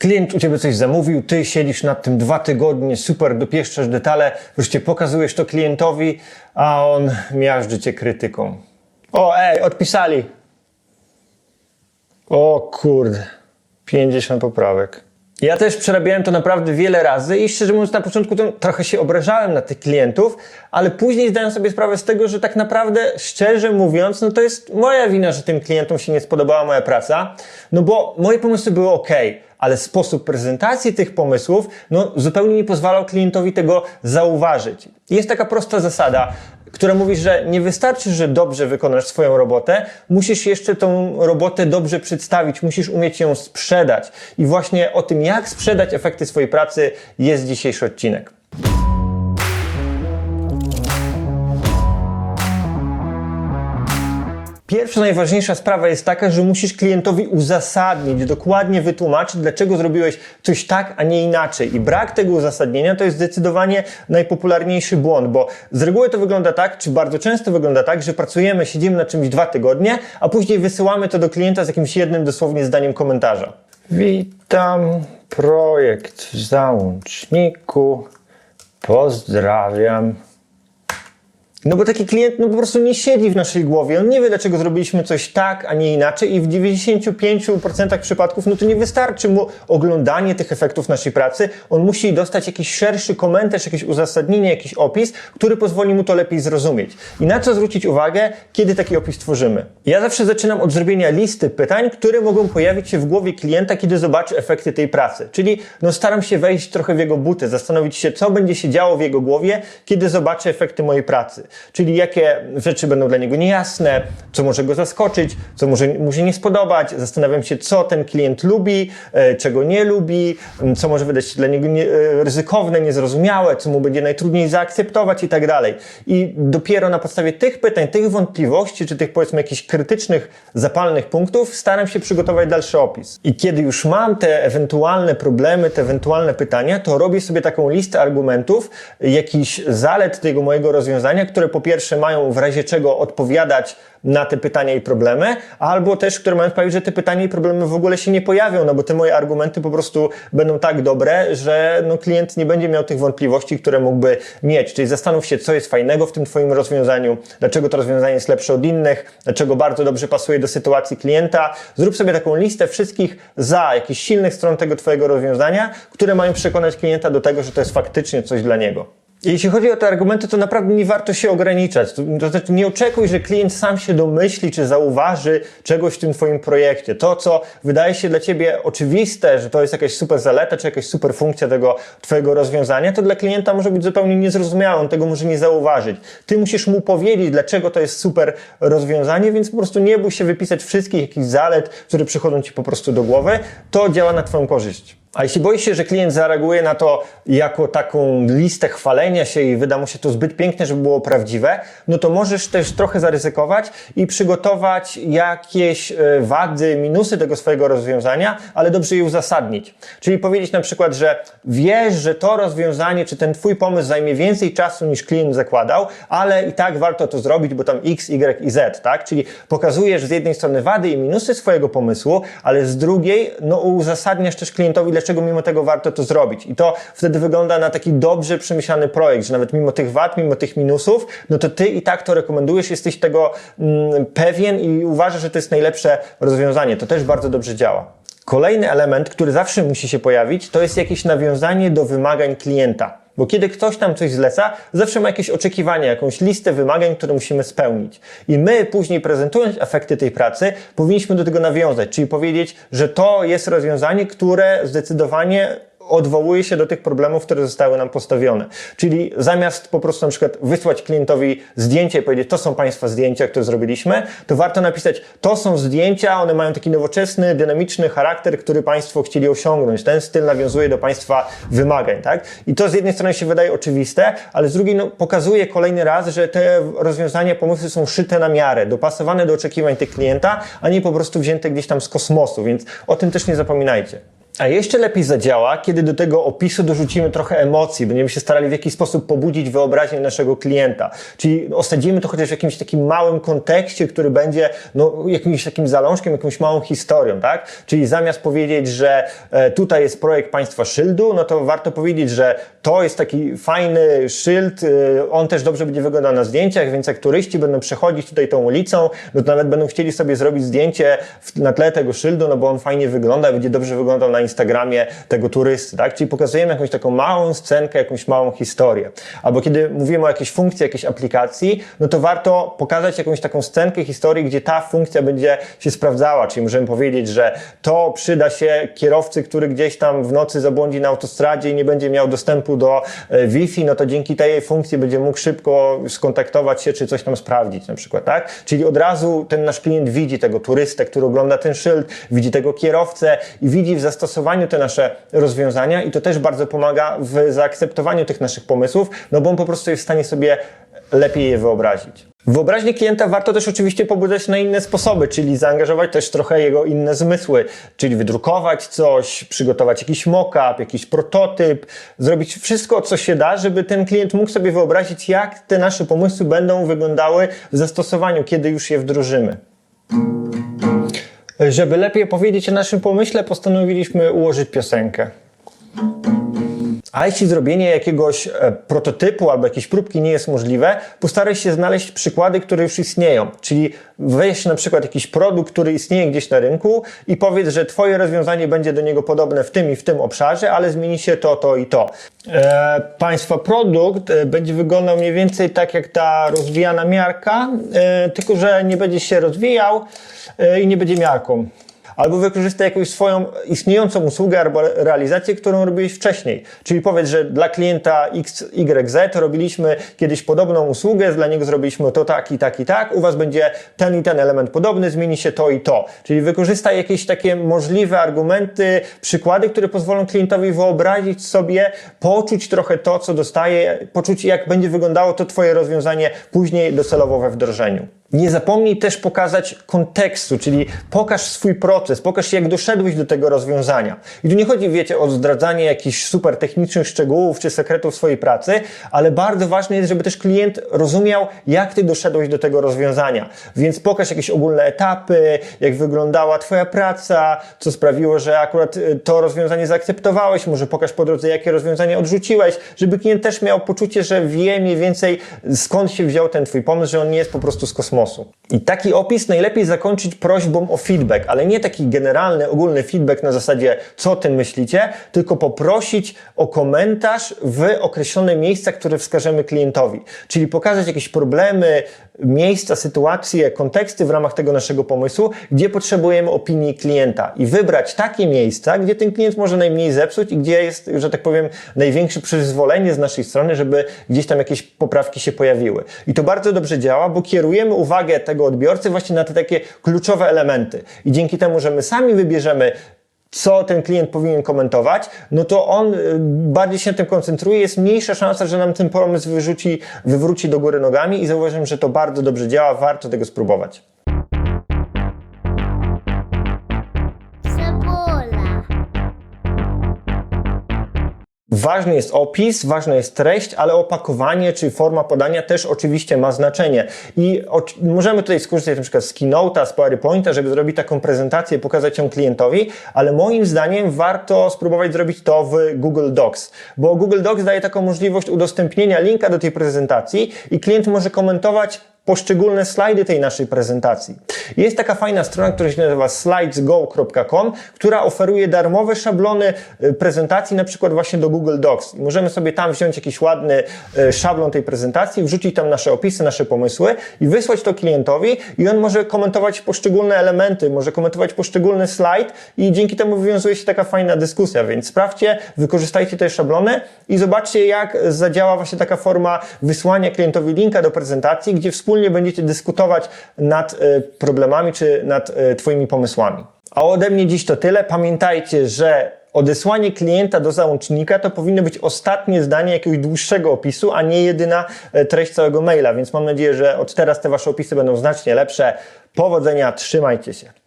Klient u ciebie coś zamówił, ty siedzisz nad tym dwa tygodnie, super, dopieszczasz detale, wreszcie pokazujesz to klientowi, a on miażdży cię krytyką. O, ej, odpisali. O kurde, 50 poprawek. Ja też przerabiałem to naprawdę wiele razy i szczerze mówiąc na początku trochę się obrażałem na tych klientów, ale później zdałem sobie sprawę z tego, że tak naprawdę szczerze mówiąc, no to jest moja wina, że tym klientom się nie spodobała moja praca, no bo moje pomysły były ok, ale sposób prezentacji tych pomysłów no, zupełnie nie pozwalał klientowi tego zauważyć. Jest taka prosta zasada, która mówi, że nie wystarczy, że dobrze wykonasz swoją robotę, musisz jeszcze tą robotę dobrze przedstawić, musisz umieć ją sprzedać. I właśnie o tym, jak sprzedać efekty swojej pracy, jest dzisiejszy odcinek. Pierwsza, najważniejsza sprawa jest taka, że musisz klientowi uzasadnić, dokładnie wytłumaczyć, dlaczego zrobiłeś coś tak, a nie inaczej. I brak tego uzasadnienia to jest zdecydowanie najpopularniejszy błąd, bo z reguły to wygląda tak, czy bardzo często wygląda tak, że pracujemy, siedzimy na czymś dwa tygodnie, a później wysyłamy to do klienta z jakimś jednym dosłownie zdaniem komentarza. Witam, projekt w załączniku, pozdrawiam. No bo taki klient no po prostu nie siedzi w naszej głowie, on nie wie dlaczego zrobiliśmy coś tak, a nie inaczej i w 95% przypadków no to nie wystarczy mu oglądanie tych efektów naszej pracy, on musi dostać jakiś szerszy komentarz, jakieś uzasadnienie, jakiś opis, który pozwoli mu to lepiej zrozumieć. I na co zwrócić uwagę, kiedy taki opis tworzymy? Ja zawsze zaczynam od zrobienia listy pytań, które mogą pojawić się w głowie klienta, kiedy zobaczy efekty tej pracy. Czyli no staram się wejść trochę w jego buty, zastanowić się, co będzie się działo w jego głowie, kiedy zobaczy efekty mojej pracy. Czyli jakie rzeczy będą dla niego niejasne, co może go zaskoczyć, co może mu się nie spodobać. Zastanawiam się, co ten klient lubi, e, czego nie lubi, co może wydać się dla niego nie, e, ryzykowne, niezrozumiałe, co mu będzie najtrudniej zaakceptować i tak dalej. I dopiero na podstawie tych pytań, tych wątpliwości, czy tych powiedzmy jakichś krytycznych, zapalnych punktów, staram się przygotować dalszy opis. I kiedy już mam te ewentualne problemy, te ewentualne pytania, to robię sobie taką listę argumentów, jakichś zalet tego mojego rozwiązania, które po pierwsze mają w razie czego odpowiadać na te pytania i problemy, albo też, które mają sprawić, że te pytania i problemy w ogóle się nie pojawią, no bo te moje argumenty po prostu będą tak dobre, że no klient nie będzie miał tych wątpliwości, które mógłby mieć. Czyli zastanów się, co jest fajnego w tym Twoim rozwiązaniu, dlaczego to rozwiązanie jest lepsze od innych, dlaczego bardzo dobrze pasuje do sytuacji klienta. Zrób sobie taką listę wszystkich za, jakichś silnych stron tego Twojego rozwiązania, które mają przekonać klienta do tego, że to jest faktycznie coś dla niego. Jeśli chodzi o te argumenty, to naprawdę nie warto się ograniczać. To, znaczy nie oczekuj, że klient sam się domyśli czy zauważy czegoś w tym Twoim projekcie. To, co wydaje się dla Ciebie oczywiste, że to jest jakaś super zaleta czy jakaś super funkcja tego Twojego rozwiązania, to dla klienta może być zupełnie niezrozumiałe. On tego może nie zauważyć. Ty musisz mu powiedzieć, dlaczego to jest super rozwiązanie, więc po prostu nie bój się wypisać wszystkich jakichś zalet, które przychodzą Ci po prostu do głowy. To działa na Twoją korzyść. A jeśli boisz się, że klient zareaguje na to jako taką listę chwalenia się i wyda mu się to zbyt piękne, żeby było prawdziwe, no to możesz też trochę zaryzykować i przygotować jakieś e, wady, minusy tego swojego rozwiązania, ale dobrze je uzasadnić. Czyli powiedzieć na przykład, że wiesz, że to rozwiązanie, czy ten twój pomysł zajmie więcej czasu niż klient zakładał, ale i tak warto to zrobić, bo tam X, Y i Z, tak? Czyli pokazujesz z jednej strony wady i minusy swojego pomysłu, ale z drugiej, no uzasadniasz też klientowi, dlaczego mimo tego warto to zrobić. I to wtedy wygląda na taki dobrze przemyślany projekt, że nawet mimo tych wad, mimo tych minusów, no to ty i tak to rekomendujesz, jesteś tego mm, pewien i uważasz, że to jest najlepsze rozwiązanie. To też bardzo dobrze działa. Kolejny element, który zawsze musi się pojawić, to jest jakieś nawiązanie do wymagań klienta. Bo kiedy ktoś tam coś zleca, zawsze ma jakieś oczekiwania, jakąś listę wymagań, które musimy spełnić. I my później prezentując efekty tej pracy, powinniśmy do tego nawiązać, czyli powiedzieć, że to jest rozwiązanie, które zdecydowanie odwołuje się do tych problemów, które zostały nam postawione. Czyli zamiast po prostu na przykład wysłać klientowi zdjęcie i powiedzieć, to są Państwa zdjęcia, które zrobiliśmy, to warto napisać, to są zdjęcia, one mają taki nowoczesny, dynamiczny charakter, który Państwo chcieli osiągnąć. Ten styl nawiązuje do Państwa wymagań, tak? I to z jednej strony się wydaje oczywiste, ale z drugiej no, pokazuje kolejny raz, że te rozwiązania, pomysły są szyte na miarę, dopasowane do oczekiwań tych klienta, a nie po prostu wzięte gdzieś tam z kosmosu, więc o tym też nie zapominajcie. A jeszcze lepiej zadziała, kiedy do tego opisu dorzucimy trochę emocji. Będziemy się starali w jakiś sposób pobudzić wyobraźnię naszego klienta. Czyli osadzimy to chociaż w jakimś takim małym kontekście, który będzie no, jakimś takim zalążkiem, jakąś małą historią, tak? Czyli zamiast powiedzieć, że e, tutaj jest projekt państwa szyldu, no to warto powiedzieć, że to jest taki fajny szyld, e, on też dobrze będzie wyglądał na zdjęciach, więc jak turyści będą przechodzić tutaj tą ulicą, no to nawet będą chcieli sobie zrobić zdjęcie na tle tego szyldu, no bo on fajnie wygląda, będzie dobrze wyglądał na tego turysty, tak? Czyli pokazujemy jakąś taką małą scenkę, jakąś małą historię. Albo kiedy mówimy o jakiejś funkcji, jakiejś aplikacji, no to warto pokazać jakąś taką scenkę historii, gdzie ta funkcja będzie się sprawdzała. Czyli możemy powiedzieć, że to przyda się kierowcy, który gdzieś tam w nocy zabłądzi na autostradzie i nie będzie miał dostępu do e, Wi-Fi, no to dzięki tej funkcji będzie mógł szybko skontaktować się, czy coś tam sprawdzić na przykład, tak? Czyli od razu ten nasz klient widzi tego turystę, który ogląda ten szyld, widzi tego kierowcę i widzi w zastosowaniu te nasze rozwiązania i to też bardzo pomaga w zaakceptowaniu tych naszych pomysłów, no bo on po prostu jest w stanie sobie lepiej je wyobrazić. Wyobraźnię klienta warto też oczywiście pobudzać na inne sposoby, czyli zaangażować też trochę jego inne zmysły, czyli wydrukować coś, przygotować jakiś mock-up, jakiś prototyp, zrobić wszystko, co się da, żeby ten klient mógł sobie wyobrazić, jak te nasze pomysły będą wyglądały w zastosowaniu, kiedy już je wdrożymy. Żeby lepiej powiedzieć o naszym pomyśle, postanowiliśmy ułożyć piosenkę. A jeśli zrobienie jakiegoś e, prototypu albo jakiejś próbki nie jest możliwe, postaraj się znaleźć przykłady, które już istnieją. Czyli weź na przykład jakiś produkt, który istnieje gdzieś na rynku i powiedz, że Twoje rozwiązanie będzie do niego podobne w tym i w tym obszarze, ale zmieni się to, to i to. E, państwa produkt e, będzie wyglądał mniej więcej tak jak ta rozwijana miarka, e, tylko że nie będzie się rozwijał e, i nie będzie miarką albo wykorzystaj jakąś swoją istniejącą usługę albo realizację, którą robiłeś wcześniej. Czyli powiedz, że dla klienta XYZ robiliśmy kiedyś podobną usługę, dla niego zrobiliśmy to tak i tak i tak, u Was będzie ten i ten element podobny, zmieni się to i to. Czyli wykorzystaj jakieś takie możliwe argumenty, przykłady, które pozwolą klientowi wyobrazić sobie, poczuć trochę to, co dostaje, poczuć jak będzie wyglądało to Twoje rozwiązanie później docelowo we wdrożeniu. Nie zapomnij też pokazać kontekstu, czyli pokaż swój proces, pokaż jak doszedłeś do tego rozwiązania. I tu nie chodzi, wiecie, o zdradzanie jakichś super technicznych szczegółów czy sekretów swojej pracy, ale bardzo ważne jest, żeby też klient rozumiał, jak ty doszedłeś do tego rozwiązania. Więc pokaż jakieś ogólne etapy, jak wyglądała twoja praca, co sprawiło, że akurat y, to rozwiązanie zaakceptowałeś, może pokaż po drodze, jakie rozwiązanie odrzuciłeś, żeby klient też miał poczucie, że wie mniej więcej skąd się wziął ten twój pomysł, że on nie jest po prostu z kosmosu. I taki opis najlepiej zakończyć prośbą o feedback, ale nie taki generalny, ogólny feedback na zasadzie, co o tym myślicie, tylko poprosić o komentarz w określone miejsca, które wskażemy klientowi. Czyli pokazać jakieś problemy, miejsca, sytuacje, konteksty w ramach tego naszego pomysłu, gdzie potrzebujemy opinii klienta i wybrać takie miejsca, gdzie ten klient może najmniej zepsuć i gdzie jest, że tak powiem, największe przyzwolenie z naszej strony, żeby gdzieś tam jakieś poprawki się pojawiły. I to bardzo dobrze działa, bo kierujemy uwagę tego odbiorcy właśnie na te takie kluczowe elementy. I dzięki temu, że my sami wybierzemy co ten klient powinien komentować, no to on y, bardziej się na tym koncentruje, jest mniejsza szansa, że nam ten pomysł wyrzuci, wywróci do góry nogami i zauważyłem, że to bardzo dobrze działa, warto tego spróbować. Ważny jest opis, ważna jest treść, ale opakowanie czy forma podania też oczywiście ma znaczenie. I możemy tutaj skorzystać na przykład z Keynote'a, z PowerPointa, żeby zrobić taką prezentację, pokazać ją klientowi, ale moim zdaniem warto spróbować zrobić to w Google Docs, bo Google Docs daje taką możliwość udostępnienia linka do tej prezentacji i klient może komentować poszczególne slajdy tej naszej prezentacji. Jest taka fajna strona, która się nazywa slidesgo.com, która oferuje darmowe szablony y, prezentacji, na przykład właśnie do Google Docs. Możemy sobie tam wziąć jakiś ładny y, szablon tej prezentacji, wrzucić tam nasze opisy, nasze pomysły i wysłać to klientowi i on może komentować poszczególne elementy, może komentować poszczególny slajd i dzięki temu wywiązuje się taka fajna dyskusja, więc sprawdźcie, wykorzystajcie te szablony i zobaczcie jak zadziała właśnie taka forma wysłania klientowi linka do prezentacji, gdzie wspólnie będziecie dyskutować nad e, problemami czy nad e, Twoimi pomysłami. A ode mnie dziś to tyle. Pamiętajcie, że odesłanie klienta do załącznika to powinno być ostatnie zdanie jakiegoś dłuższego opisu, a nie jedyna e, treść całego maila. Więc mam nadzieję, że od teraz te Wasze opisy będą znacznie lepsze. Powodzenia, trzymajcie się.